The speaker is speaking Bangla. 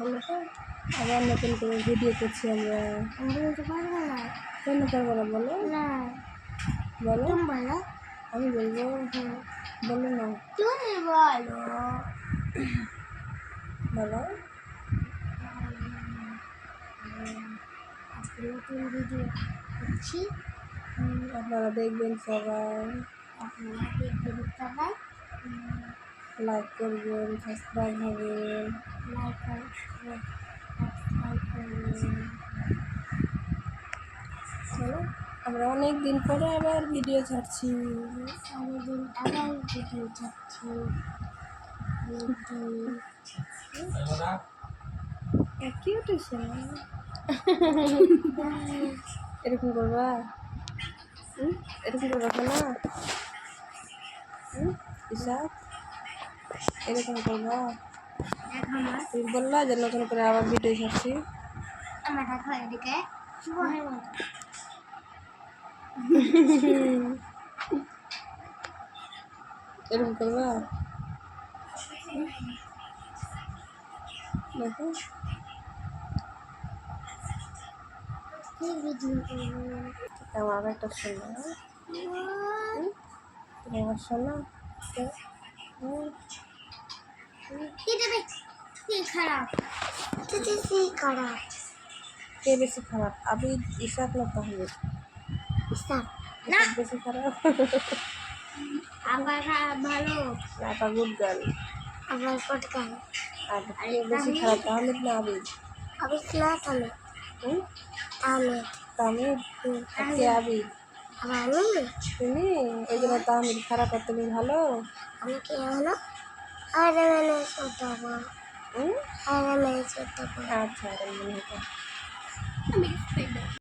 বলো তো আবার নতুন করে ভিডিও করছি আমরা আমি বলতে পারবো না কেন পারবো না বলো না বলো তুমি বলো আমি বলবো হ্যাঁ বলো না তুমি বলো বলো আজকে নতুন ভিডিও করছি হুম, আপনারা দেখবেন সবাই আপনারা দেখবেন সবাই লাইক করবেন সাবস্ক্রাইব হবেন চলো আমরা অনেক দিন পরে আবার ভিডিও ছাড়ছি সারাদিন আবার ভিডিও যাচ্ছি কি উঠেছে এরকম করবা? এরকম করবা না? ঈশা এরকম করবা তুমি বললা যে নতুন করে আবার ভিডিও ছাড়ছি। এরকম করবা? দেখো। আমার একটা শোনা তুমি আমার শোনা। খারাপ খারাপ কে বেশি খারাপ ইশাক না তাহলে বেশি খারাপ ভালো আপা গুড গার্ল আর কে বেশি খারাপ তাহলে না আমি আমি কে আমি তুমি ওই জন্য তামিদ খারাপ আর তুমি ভালো আমি কি হলো আরে মানে ছোট ఆవాలు వేసేటప్పుడు